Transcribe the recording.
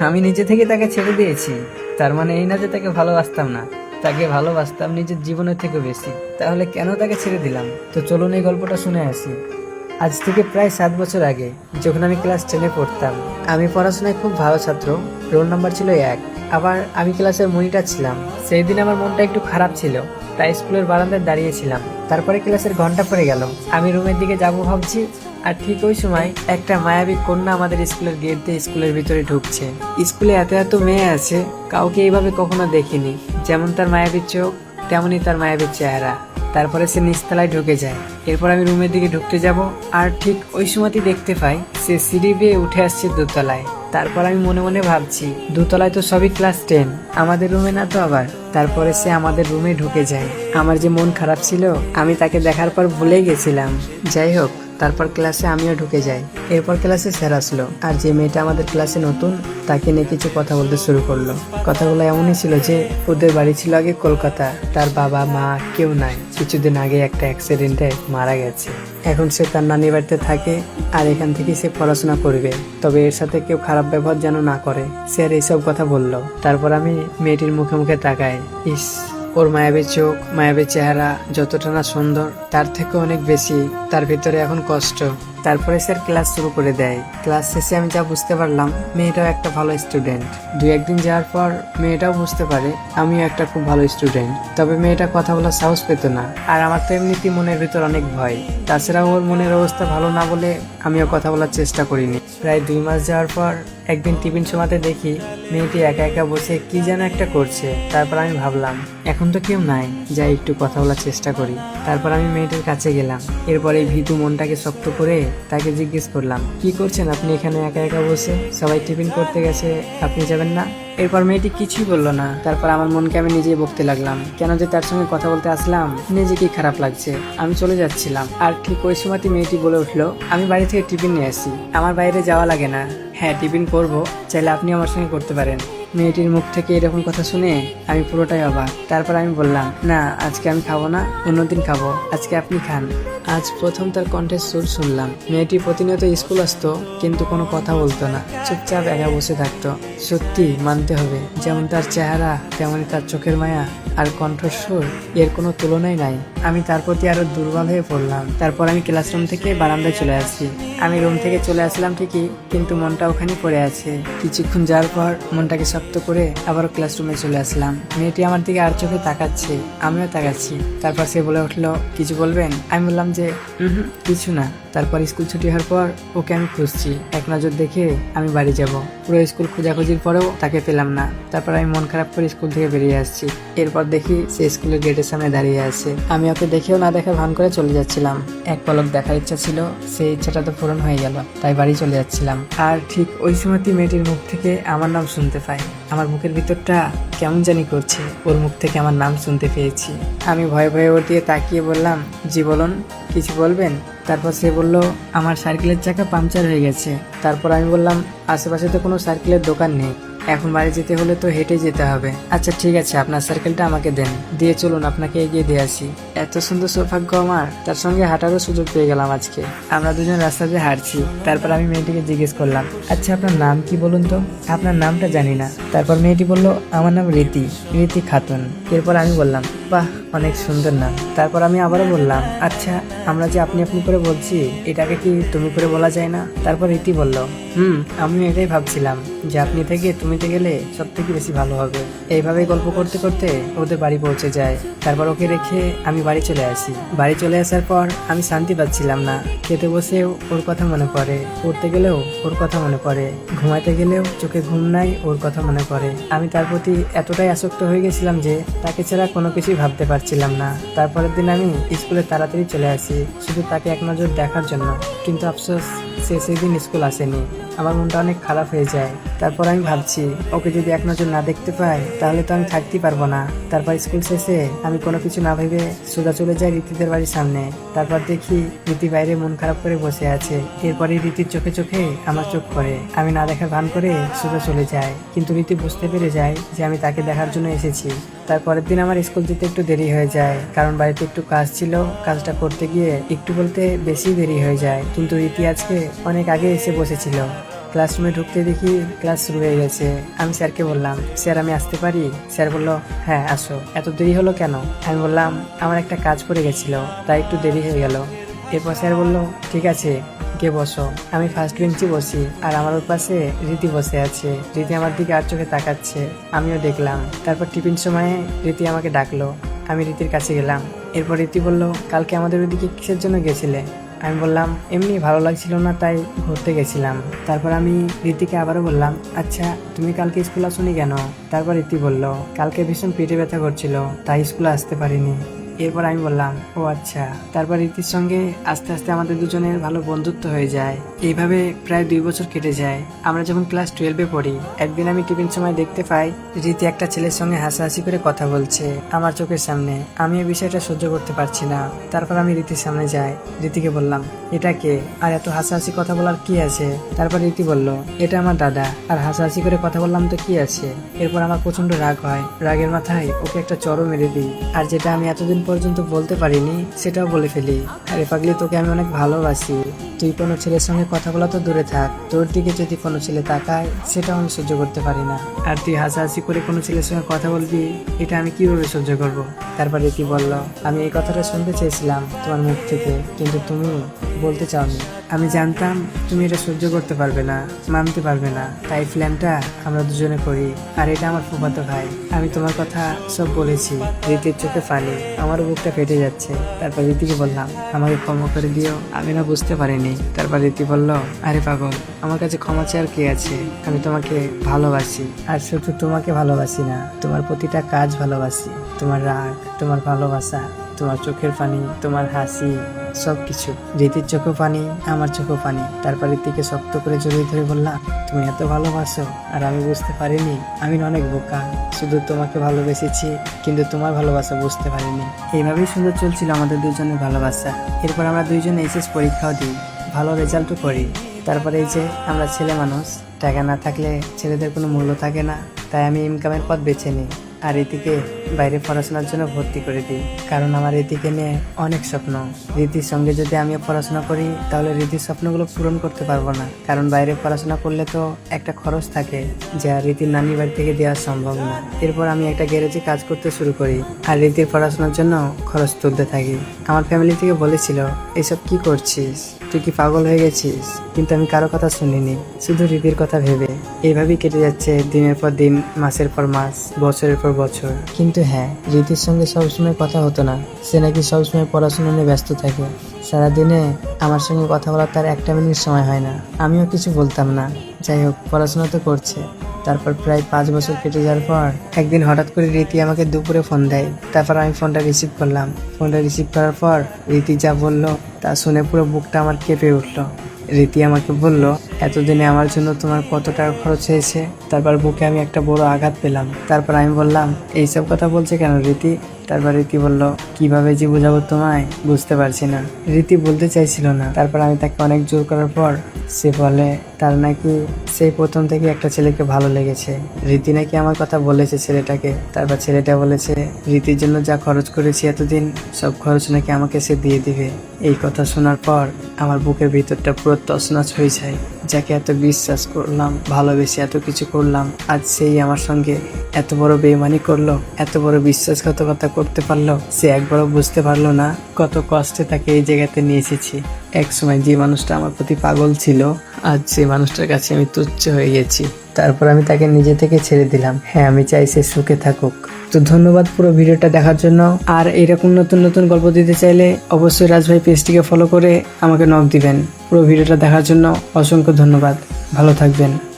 আমি নিজে থেকে তাকে ছেড়ে দিয়েছি। তার মানে এই না যে তাকে ভালোবাসতাম না, তাকে ভালোবাসতাম নিজের জীবনের থেকে বেশি। তাহলে কেন তাকে ছেড়ে দিলাম? তো চলুন এই গল্পটা শুনে আসি। আজ থেকে প্রায় সাত বছর আগে, যখন আমি ক্লাস টেনে পড়তাম, আমি পড়াশোনায় খুব ভালো ছাত্র, রোল নাম্বার ছিল এক। আবার আমি ক্লাসের মনিটার ছিলাম। সেই দিন আমার মনটা একটু খারাপ ছিল, তাই স্কুলের বারান্দায় দাঁড়িয়েছিলাম তারপরে ক্লাসের ঘণ্টা পড়ে গেল। আমি রুমের দিকে যাব ভাবছি আর ঠিক ওই সময় একটা মায়াবী কন্যা আমাদের স্কুলের গেট দিয়ে স্কুলের ভিতরে ঢুকছে। স্কুলে এত এত মেয়ে আছে, কাউকে এইভাবে কখনো দেখিনি। যেমন তার মায়াবী চোখ, তেমনই তার মায়াবী চেহারা। তারপরে সে নিচতলায় ঢুকে যায়। এরপর আমি রুমের দিকে ঢুকতে যাব আর ঠিক ওই সময়তেই দেখতে পাই সে সিঁড়ি বেয়ে উঠে আসছে দোতলায়। তারপর আমি মনে মনে ভাবছি, দোতলায় তো সবই ক্লাস টেন আমাদের রুমে না তো আবার? তারপরে সে আমাদের রুমে ঢুকে যায়। আমার যে মন খারাপ ছিল, আমি তাকে দেখার পর ভুলে গেছিলাম। যাই হোক তারপর ক্লাসে আমিও ঢুকে যাই। এরপর ক্লাসে স্যার আসলো আর যে মেয়েটা আমাদের ক্লাসে নতুন, তাকে নিয়ে কিছু কথা বলতে শুরু করল। কথাগুলো এমনই ছিল যে, ওদের বাড়ি ছিল আগে কলকাতা, তার বাবা, মা কেউ নাই। কিছুদিন আগে একটা অ্যাক্সিডেন্টে মারা গেছে। এখন সে তার নানি বাড়িতে থাকে আর এখান থেকে সে পড়াশোনা করবে। তবে এর সাথে কেউ খারাপ ব্যবহার যেন না করে। স্যার এইসব কথা বলল। তারপর আমি মেয়েটির মুখে মুখে তাকাই। ইস ওর মায়াবী চোখ, মায়াবী চেহারা যতটা না সুন্দর, তার থেকে অনেক বেশি, তার ভিতরে এখন কষ্ট। তারপরে স্যার ক্লাস শুরু করে দেয়। ক্লাস শেষে আমি যা বুঝতে পারলাম, মেয়েটাও একটা ভালো স্টুডেন্ট দু একদিন যাওয়ার পর মেয়েটাও বুঝতে পারে, আমিও একটা খুব ভালো স্টুডেন্ট তবে মেয়েটা কথা বলার সাহস পেত না। আর আমার তো এমনিতেই মনের ভিতর অনেক ভয়। তাছাড়া ওর মনের অবস্থা ভালো না বলে আমিও কথা বলার চেষ্টা করিনি। প্রায় দুই মাস যাওয়ার পর একদিন টিফিন সময়তে দেখি মেয়েটি একা একা বসে কি যেন একটা করছে। তারপর আমি ভাবলাম, এখন তো কেউ নাই, যাই একটু কথা বলার চেষ্টা করি। তারপর আমি মেয়েটির কাছে গেলাম। এরপর এই ভীতু মনটাকে শক্ত করে তাকে জিজ্ঞেস করলাম, কি করছেন আপনি এখানে একা একা বসে? সবাই টিফিন করতে গেছে, আপনি যাবেন না? এরপর মেয়েটি কিছুই বলল না। তারপর আমার মনকে আমি নিজেই বকতে লাগলাম। কেন যে তার সঙ্গে কথা বলতে আসলাম, নিজেকেই খারাপ লাগছে। আমি চলে যাচ্ছিলাম। আর ঠিক ওই সময়তে মেয়েটি বলে উঠল, আমি বাড়ি থেকে টিফিন নিয়ে আসি। আমার বাইরে যাওয়া লাগে না। হ্যাঁ টিফিন করব। চাইলে আপনি আমার সঙ্গে করতে পারেন। মেয়েটির মুখ থেকে এরকম কথা শুনে আমি পুরোটাই অবাক। তারপর আমি বললাম, না, আজকে আমি খাব না, অন্যদিন খাব। আজকে আপনি খান। আজ প্রথম তার কণ্ঠের সুর শুনলাম। মেয়েটি প্রতিনিয়ত স্কুল আসতো, কিন্তু কোনো কথা বলতো না। চুপচাপ একা বসে থাকতো। সত্যি মানতে হবে, যেমন তার চেহারা তেমনই তার চোখের মায়া আর কণ্ঠস্বর এর কোনো তুলনাই নাই। আমি তার প্রতি আরও দুর্বল হয়ে পড়লাম। তারপর আমি ক্লাসরুম থেকে বারান্দায় চলে আসি। আমি রুম থেকে চলে আসলাম ঠিকই, কিন্তু মনটা ওখানে পড়ে আছে। কিছুক্ষণ যাওয়ার পর মনটাকে শক্ত করে আবারও ক্লাসরুমে চলে আসলাম। মেয়েটি আমার দিকে আর চোখে তাকাচ্ছে, আমিও তাকাচ্ছি। তারপর সে বলে উঠল, কিছু বলবেন? আমি বললাম যে কিছু না তারপর স্কুল ছুটি হওয়ার পর ওকে আমি খুঁজছি। এক নজর দেখে আমি বাড়ি যাব। পুরো স্কুল খোঁজাখুঁজির পরেও তাকে পেলাম না। তারপর আমি মন খারাপ করে স্কুল থেকে বেরিয়ে আসছি। এরপর দেখি সে স্কুলের গেটের সামনে দাঁড়িয়ে আছে। আমি ওকে দেখেও না দেখা ভান করে চলে যাচ্ছিলাম। এক পলক দেখার ইচ্ছা ছিল সেই ইচ্ছাটা তো পূরণ হয়ে গেল তাই বাড়ি চলে যাচ্ছিলাম। আর ঠিক ওই সময়তেই মেয়েটির মুখ থেকে আমার নাম শুনতে পাই। আমার মুখের ভিতরটা কেমন জানি করছে। ওর মুখ থেকে আমার নাম শুনতে পেয়েছি। আমি ভয়ে ভয়ে ওর দিয়ে তাকিয়ে বললাম, জি বলুন, কিছু বলবেন? তারপর সে বলল, আমার সাইকেলের চাকা পাংচার হয়ে গেছে। তারপর আমি বললাম, আশেপাশে তো কোনো সাইকেলের দোকান নেই। এখন বাড়ি যেতে হলে তো হেঁটে যেতে হবে। আচ্ছা ঠিক আছে, আপনার সার্কেলটা আমাকে দেন। দিয়ে চলুন, আপনাকে এগিয়ে দিয়ে আসি। এত সুন্দর সৌভাগ্য আমার, তার সঙ্গে হাঁটারও সুযোগ পেয়ে গেলাম আজকে। আমরা দুজন রাস্তা দিয়ে হাঁটছি, তারপর আমি মেয়েটিকে জিজ্ঞেস করলাম আচ্ছা আপনার নাম কি বলুন তো? আপনার নামটা জানি না। তারপর মেয়েটি বলল, আমার নাম রীতি রীতি খাতুন। এরপর আমি বললাম বাহ, অনেক সুন্দর নাম তারপর আমি আবারও বললাম আচ্ছা আমরা যে আপনি আপনি করে বলছি, এটাকে কি তুমি করে বলা যায় না? তারপর রীতি বলল, হুম, আমিও এটাই ভাবছিলাম যে আপনি থেকে তুমিতে গেলে সব থেকে বেশি ভালো হবে। এইভাবে গল্প করতে করতে ওদের বাড়ি পৌঁছে যায়। তারপর ওকে রেখে আমি বাড়ি চলে আসি। বাড়ি চলে আসার পর আমি শান্তি পাচ্ছিলাম না। খেতে বসেও ওর কথা মনে পড়ে, পড়তে গেলেও ওর কথা মনে পড়ে, ঘুমাইতে গেলেও চোখে ঘুম নাই, ওর কথা মনে পড়ে। আমি তার প্রতি এতটাই আসক্ত হয়ে গেছিলাম যে তাকে ছাড়া কোনো কিছুই ভাবতে পারছিলাম না। তারপরের দিন আমি স্কুলে তাড়াতাড়ি চলে আসি, শুধু তাকে এক নজর দেখার জন্য। কিন্তু আফসোস, সে সেদিন স্কুল আসেনি। আমার মনটা অনেক খারাপ হয়ে যায়। তারপর আমি ভাবছি, ওকে যদি এক নজর না দেখতে পাই, তাহলে তো আমি থাকতেই পারব না। তারপর স্কুল শেষে আমি কোনো কিছু না ভেবে সোজা চলে যাই রীতিদের বাড়ির সামনে। তারপর দেখি রীতি বাইরে মন খারাপ করে বসে আছে। এরপরে রীতির চোখে চোখে আমার চোখ পড়ে। আমি না দেখার ভান করে সোজা চলে যাই। কিন্তু রীতি বুঝতে পেরে যায় যে আমি তাকে দেখার জন্য এসেছি। তারপরের দিন আমার স্কুল যেতে একটু দেরি হয়ে যায়। কারণ বাড়িতে একটু কাজ ছিল, কাজটা করতে গিয়ে একটু বলতে বেশি দেরি হয়ে যায়। কিন্তু আজকে অনেক আগে এসে বসেছিল। ক্লাসরুমে ঢুকতে দেখি ক্লাস শুরু হয়ে গেছে। আমি স্যারকে বললাম, স্যার, আমি আসতে পারি? স্যার বলল হ্যাঁ আসো। এত দেরি হলো কেন? আমি বললাম, আমার একটা কাজ পড়ে গেছিল, তাই একটু দেরি হয়ে গেল। এরপর স্যার বলল, ঠিক আছে। কে বসো? আমি ফার্স্ট বেঞ্চে বসি, আর আমার ওর পাশে রীতি বসে আছে। রীতি আমার দিকে আর চোখে তাকাচ্ছে। আমিও দেখলাম। তারপর টিফিন সময়ে রীতি আমাকে ডাকলো। আমি রীতির কাছে গেলাম। এরপর রীতি বলল, কালকে আমাদের ওইদিকে কিসের জন্য গেছিলে? আমি বললাম, এমনি ভালো লাগছিল না, তাই ঘুরতে গেছিলাম। তারপর আমি রীতিকে আবারও বললাম আচ্ছা তুমি কালকে স্কুল আসুনি কেন? তারপর রীতি বলল, কালকে ভীষণ পেটে ব্যথা করছিল, তাই স্কুলে আসতে পারিনি। এরপর আমি বললাম, ও আচ্ছা। তারপর রীতির সঙ্গে আস্তে আস্তে আমাদের দুজনের ভালো বন্ধুত্ব হয়ে যায়। এইভাবে প্রায় দুই বছর কেটে যায়। আমরা যখন ক্লাস টুয়েলভে পড়ি, একদিন আমি টিফিন সময় দেখতে পাই রীতি একটা ছেলের সঙ্গে হাসাহাসি করে কথা বলছে আমার চোখের সামনে। আমি এই বিষয়টা সহ্য করতে পারছি না। তারপর আমি রীতির সামনে যাই। রীতিকে বললাম, এটা কে? আর এত হাসাহাসি কথা বলার কি আছে? তারপর রীতি বলল, এটা আমার দাদা। আর হাসাহাসি করে কথা বললাম তো কি আছে? এরপর আমার প্রচণ্ড রাগ হয়। রাগের মাথায় ওকে একটা চড়ও মেরে দিই। আর যেটা আমি এতদিন পর্যন্ত বলতে পারিনি, সেটাও বলে ফেলি। আরে পাগলি, তোকে আমি অনেক ভালোবাসি। তুই কোনো ছেলের সঙ্গে কথা বলা তো দূরে থাক। তোর দিকে যদি কোনো ছেলে তাকায়, সেটাও আমি সহ্য করতে পারি না। আর তুই হাসাহাসি করে কোনো ছেলের সঙ্গে কথা বলবি, এটা আমি কীভাবে সহ্য করব? তারপরে কি বলল? আমি এই কথাটা শুনতে চেয়েছিলাম তোমার মুখ থেকে, কিন্তু তুমি বলতে চাওনি। আমি জানতাম তুমি এটা সহ্য করতে পারবে না, মানতে পারবে না। তাই প্ল্যানটা আমরা দুজনে করি। আর এটা আমার ফুফাতো ভাই। আমি তোমার কথা সব বলেছি। রীতির চোখে ফানি আমার বুকটা ফেটে যাচ্ছে। তারপর রীতিকে বললাম, আমাকে ক্ষমা করে দিও। আমি না বুঝতে পারিনি। তারপর রীতি বলল, আরে পাগল, আমার কাছে ক্ষমা চেয়ার কে আছে? আমি তোমাকে ভালোবাসি। আর শুধু তোমাকে ভালোবাসি না, তোমার প্রতিটা কাজ ভালোবাসি। তোমার রাগ, তোমার ভালোবাসা, তোমার চোখের পানি, তোমার হাসি সবকিছু। রীতির চোখেও পানি, আমার চোখেও পানি। তারপর রীতিকে শক্ত করে জড়িয়ে ধরে বললাম, তুমি এত ভালোবাসো, আর আমি বুঝতে পারিনি। আমি অনেক বোকা। শুধু তোমাকে ভালোবেসেছি, কিন্তু তোমার ভালোবাসা বুঝতে পারিনি। এইভাবেই সুন্দর চলছিল আমাদের দুজনের ভালোবাসা। এরপর আমরা দুইজন এইচএস পরীক্ষাও দিই। ভালো রেজাল্টও করি। তারপরে এই যে আমরা ছেলে মানুষ, টাকা না থাকলে ছেলেদের কোনো মূল্য থাকে না। তাই আমি ইনকামের পথ বেছে নিই। আর রীতিকে বাইরে পড়াশোনার জন্য ভর্তি করে দিই। কারণ আমার রীতিকে নিয়ে অনেক স্বপ্ন। রীতির সঙ্গে যদি আমিও পড়াশোনা করি, তাহলে রীতির স্বপ্নগুলো পূরণ করতে পারব না। কারণ বাইরে পড়াশোনা করলে তো একটা খরচ থাকে, যা রীতির নানি বাড়ি থেকে দেওয়া সম্ভব না। এরপর আমি একটা গ্যারেজে কাজ করতে শুরু করি, আর রীতির পড়াশোনার জন্য খরচ তুলতে থাকি। আমার ফ্যামিলি থেকে বলেছিল, এসব কি করছিস? তুই কি পাগল হয়ে গেছিস? কিন্তু আমি কারও কথা শুনিনি, শুধু রীতির কথা ভেবে। এইভাবেই কেটে যাচ্ছে দিনের পর দিন, মাসের পর মাস, বছরের পর বছর। কিন্তু হ্যাঁ রীতির সঙ্গে সবসময় কথা হতো না। সে নাকি সবসময় পড়াশোনা নিয়ে ব্যস্ত থাকে। সারাদিনে আমার সঙ্গে কথা বলার তার একটা মিনিট সময় হয় না। আমিও কিছু বলতাম না। যাই হোক, পড়াশোনা তো করছে। তারপর প্রায় পাঁচ বছর কেটে যাওয়ার পর একদিন হঠাৎ করে রীতি আমাকে দুপুরে ফোন দেয়। তারপর আমি ফোনটা রিসিভ করলাম। ফোনটা রিসিভ করার পর রীতি যা বলল তা শুনে পুরো বুকটা আমার কেঁপে উঠল। রীতি আমাকে বলল, এতদিনে আমার জন্য তোমার কত টাকা খরচ হয়েছে? তারপর বুকে আমি একটা বড় আঘাত পেলাম। তারপর আমি বললাম, এইসব কথা বলছে কেন রীতি? তারপর রীতি বলল, কীভাবে যে বোঝাবো তোমায়? বুঝতে পারছি না। রীতি বলতে চাইছিল না। তারপর আমি তাকে অনেক জোর করার পর সে বলে, তার নাকি সেই প্রথম থেকে একটা ছেলেকে ভালো লেগেছে। রীতি নাকি আমার কথা বলেছে ছেলেটাকে। তারপর ছেলেটা বলেছে, রীতির জন্য যা খরচ করেছি এতদিন, সব খরচ নাকি আমাকে সে দিয়ে দিবে। এই কথা শোনার পর আমার বুকের ভিতরটা পুরো তছনছ হয়ে যায়। যাকে এত বিশ্বাস করলাম, ভালোবেসে এত কিছু করলাম, আজ সেই আমার সঙ্গে এত বড় বেমানি করল, এত বড় বিশ্বাসঘাতকতা করতে পারল, সে একবারও বুঝতে পারল না কত কষ্টে তাকে এই জায়গাতে নিয়ে এসেছি। এক সময় যে মানুষটা আমার প্রতি পাগল ছিল, আজ সেই মানুষটার কাছে আমি তুচ্ছ হয়ে গেছি। তারপর আমি তাকে নিজে থেকে ছেড়ে দিলাম। হ্যাঁ আমি চাই সে সুখে থাকুক। তো ধন্যবাদ পুরো ভিডিওটা দেখার জন্য। আর এরকম নতুন নতুন গল্প দিতে চাইলে অবশ্যই রাজভাই পেজটিকে ফলো করে আমাকে নক দিবেন। পুরো ভিডিওটা দেখার জন্য অসংখ্য ধন্যবাদ। ভালো থাকবেন।